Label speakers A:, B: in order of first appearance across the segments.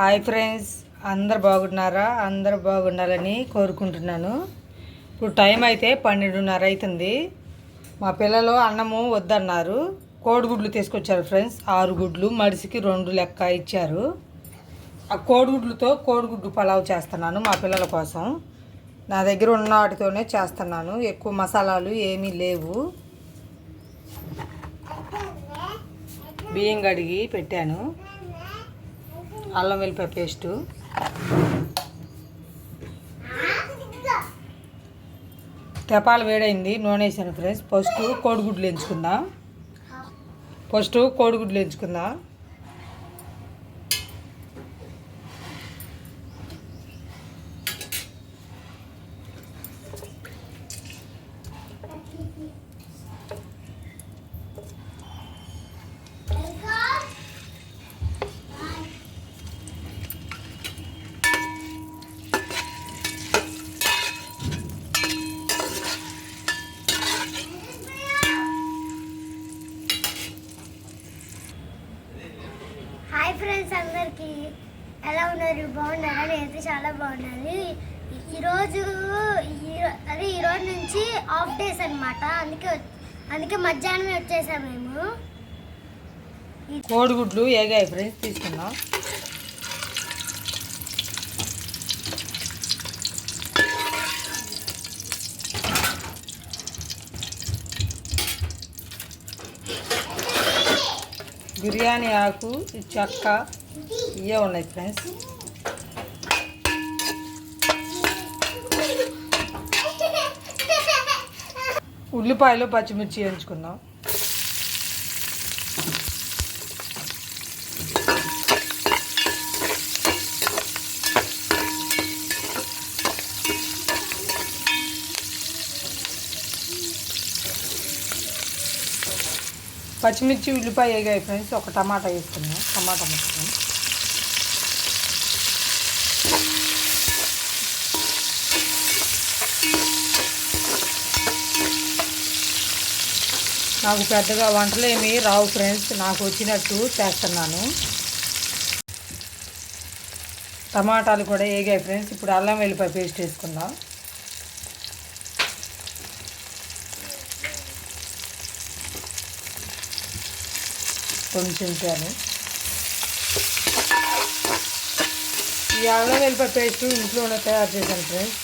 A: Hi friends అందరు బాగున్నారా? అందరు బాగుండాలని కోరుకుంటున్నాను. ఇప్పుడు టైం అయితే పన్నెండున్నర అవుతుంది మా పిల్లలు అన్నము వద్దన్నారు. కోడిగుడ్లు తీసుకొచ్చారు ఫ్రెండ్స్. ఆరు గుడ్లు మడిసికి రెండు లెక్క ఇచ్చారు. ఆ కోడిగుడ్లతో కోడిగుడ్డు పలావ్ చేస్తున్నాను మా పిల్లల కోసం. నా దగ్గర ఉన్న వాటితోనే చేస్తున్నాను. ఎక్కువ మసాలాలు ఏమీ లేవు. బియ్యం కడిగి పెట్టాను. అల్లం వెల్లిపాయ పేస్టు. తెపాలు వేడైంది నూనె వేసాను ఫ్రెండ్స్. ఫస్ట్ కోడిగుడ్లు ఎంచుకుందాం. ఫస్ట్ కోడిగుడ్లు ఎంచుకుందాం
B: హాయ్ ఫ్రెండ్స్ అందరికీ ఎలా ఉన్నారు? బాగున్నారా? నేనైతే చాలా బాగున్నాను. ఈరోజు ఈ- అదే ఈరోజు నుంచి ఆఫ్ డేస్ అన్నమాట. అందుకే అందుకే మధ్యాహ్నమే వచ్చేసాం మేము.
A: కోడిగుడ్లు ఏగాయి ఫ్రెండ్స్ తీసుకున్నాం బిర్యానీ ఆకు చెక్క ఇవే ఉన్నాయి ఫ్రెండ్స్. ఉల్లిపాయలు పచ్చిమిర్చి ఎంచుకుందాం పచ్చిమిర్చి ఉల్లిపాయ వేగాయి ఫ్రెండ్స్. ఒక టమాటా వేసుకున్నాం టమాటా ముక్కలు. నాకు పెద్దగా వంటలు ఏమి రావు ఫ్రెండ్స్ నాకు వచ్చినట్టు చేస్తున్నాను. టమాటాలు కూడా ఏగాయి ఫ్రెండ్స్ ఇప్పుడు అల్లం వెల్లిపాయ పేస్ట్ వేసుకుందాం. కొంచెం చాలు ఈ అల్లం వెల్లిపాయ పేస్ట్ ఇంట్లోనే తయారు చేశాను ఫ్రెండ్స్.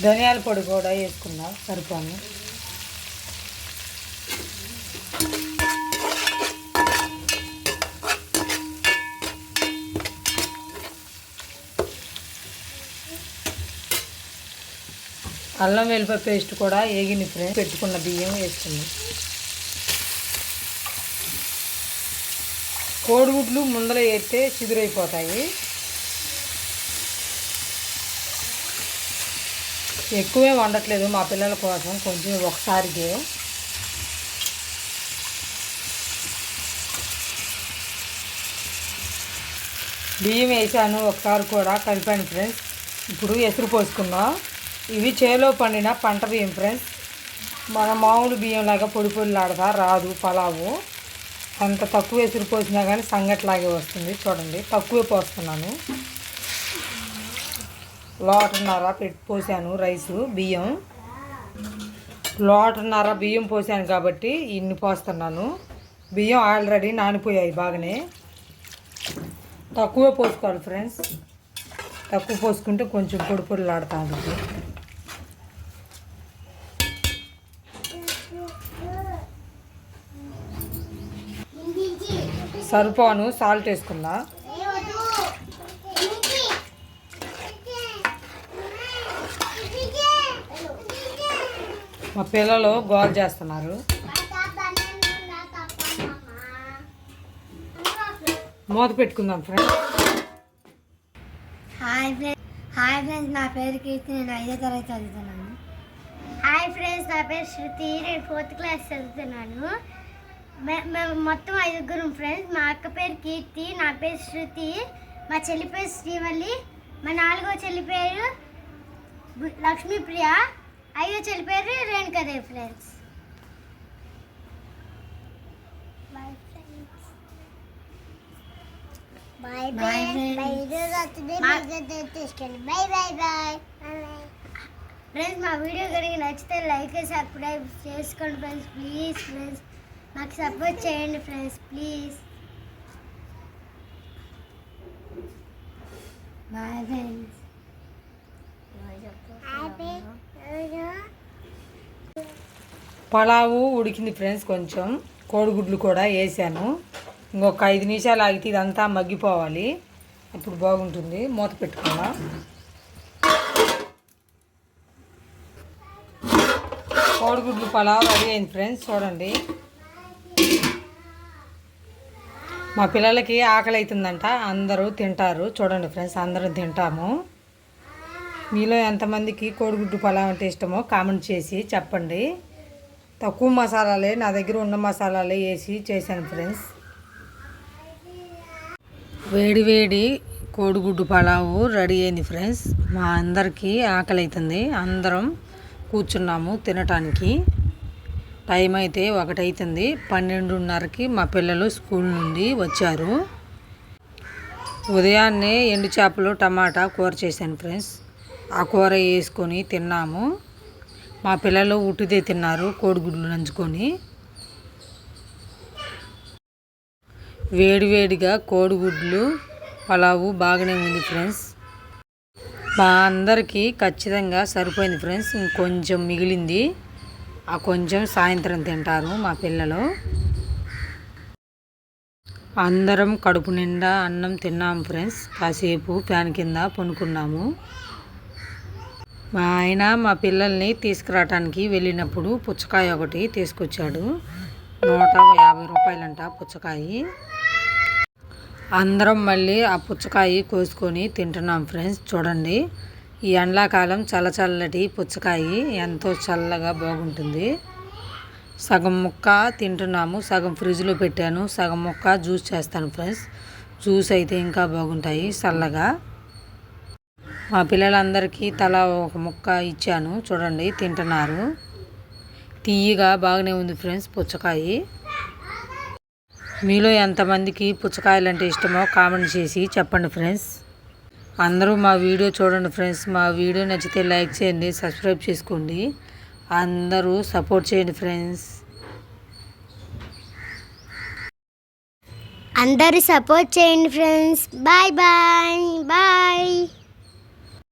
A: ధనియాల పొడి కూడా వేసుకుందాం? సరిపోను. అల్లం వెల్లిపాయ పేస్ట్ కూడా ఏగిన ఫ్రెండ్స్ పెట్టుకున్న బియ్యం వేసుకున్నాం కోడిగుడ్లు ముందర వేస్తే చిదురైపోతాయి. ఎక్కువే వండట్లేదు మా పిల్లల కోసం. కొంచెం ఒకసారికే బియ్యం వేసాను ఒకసారి కూడా. కలిపాను ఫ్రెండ్స్. ఇప్పుడు ఎసురు పోసుకుందాం. ఇవి చేలో పండిన పంట బియ్యం ఫ్రెండ్స్. మన మామూలు బియ్యం లాగా పొడి పొడిలాడదా? రాదు పలావు. అంత తక్కువ ఎసురు పోసినా కానీ సంగట్లాగే వస్తుంది. చూడండి తక్కువే పోస్తున్నాను. లోటన్నర పెట్టి పోసాను రైసు బియ్యం. లోటన్నర బియ్యం పోసాను కాబట్టి ఇన్ని పోస్తున్నాను. బియ్యం ఆల్రెడీ నానిపోయాయి బాగానే. తక్కువే పోసుకోవాలి ఫ్రెండ్స్. తక్కువ పోసుకుంటే కొంచెం పొడి పొడిలాడుతూ ఉంటుంది. సరిపోను సాల్ట్ వేసుకుందా? మా పిల్లలు గోల్ చేస్తున్నారు. మూత పెట్టుకుందాం friends
B: hi friends hi friends నా పేరు కీర్తి నేను ఐదో తరగతి చదువుతున్నాను. హాయ్ ఫ్రెండ్స్ నా పేరు శృతి నేను ఫోర్త్ క్లాస్ చదువుతున్నాను. మే- మేము మొత్తం ఐదుగురం ఫ్రెండ్స్ మా అక్క పేరు కీర్తి నా పేరు శృతి మా చెల్లి పేరు శ్రీవల్లి మా నాలుగో చెల్లి పేరు లక్ష్మీప్రియ ఐదో చెల్లి పేరు Renukadevi friends bye friends bye bye తీసుకెళ్ళి బాయ్ బాయ్ బాయ్ ఫ్రెండ్స్ మా వీడియో కనుక నచ్చితే లైక్ సబ్స్క్రైబ్ చేసుకోండి ఫ్రెండ్స్ ప్లీజ్ ఫ్రెండ్స్ మాకు సపోర్ట్ చేయండి friends please bye friends
A: pulao ఉడికింది ఫ్రెండ్స్ కొంచెం. కోడిగుడ్లు కూడా వేసాను. ఇంకొక ఐదు నిమిషాలు ఆగితే ఇదంతా మగ్గిపోవాలి. అప్పుడు బాగుంటుంది. మూత పెట్టుకోవా కోడిగుడ్లు పలావ్ రెడీ అయింది ఫ్రెండ్స్. చూడండి. మా పిల్లలకి ఆకలి అవుతుందంట. అందరూ తింటారు. చూడండి ఫ్రెండ్స్ అందరం తింటాము. మీలో ఎంతమందికి కోడిగుడ్డు పలావ్ అంటే ఇష్టమో కామెంట్ చేసి చెప్పండి. తక్కువ మసాలాలే నా దగ్గర ఉన్న మసాలాలే వేసి చేశాను ఫ్రెండ్స్. వేడి వేడి కోడిగుడ్డు పలావు రెడీ అయింది ఫ్రెండ్స్. మా అందరికీ ఆకలి అవుతుంది అందరం కూర్చున్నాము తినటానికి. టైం అయితే ఒకటైతుంది. పన్నెండున్నరకి మా పిల్లలు స్కూల్ నుండి వచ్చారు. ఉదయాన్నే ఎండు చేపలు టమాటా కూర చేశాను ఫ్రెండ్స్. ఆ కూర వేసుకొని తిన్నాము. మా పిల్లలు ఉట్టిదే తిన్నారు కోడిగుడ్లు నంచుకొని. వేడివేడిగా కోడిగుడ్లు పలావు బాగానే ఉంది ఫ్రెండ్స్. మా అందరికీ ఖచ్చితంగా సరిపోయింది ఫ్రెండ్స్. ఇంకొంచెం మిగిలింది. ఆ కొంచెం సాయంత్రం తింటారు మా పిల్లలు. అందరం కడుపు నిండా అన్నం తిన్నాము ఫ్రెండ్స్. కాసేపు ఫ్యాన్ కింద పనుకున్నాము. మా ఆయన మా పిల్లల్ని తీసుకురావటానికి వెళ్ళినప్పుడు పుచ్చకాయ ఒకటి తీసుకొచ్చాడు. నూట యాభై రూపాయలంట పుచ్చకాయ. అందరం మళ్ళీ ఆ పుచ్చకాయ కోసుకొని తింటున్నాం ఫ్రెండ్స్. చూడండి ఈ ఎండాకాలం చల్ల చల్లటి పుచ్చకాయ ఎంతో చల్లగా బాగుంటుంది. సగం ముక్క తింటున్నాము సగం ఫ్రిడ్జ్లో పెట్టాను సగం ముక్క జ్యూస్ చేస్తాను ఫ్రెండ్స్. జ్యూస్ అయితే ఇంకా బాగుంటాయి చల్లగా. మా పిల్లలందరికీ తలా ఒక ముక్క ఇచ్చాను. చూడండి తింటున్నారు. తీయగా బాగానే ఉంది ఫ్రెండ్స్ పుచ్చకాయ. మీలో ఎంతమందికి పుచ్చకాయలు అంటే ఇష్టమో కామెంట్ చేసి చెప్పండి ఫ్రెండ్స్. అందరూ మా వీడియో చూడండి ఫ్రెండ్స్. మా వీడియో నచ్చితే లైక్ చేయండి సబ్స్క్రైబ్ చేసుకోండి. అందరూ సపోర్ట్ చేయండి ఫ్రెండ్స్.
B: అందరూ సపోర్ట్ చేయండి ఫ్రెండ్స్. Bye bye bye.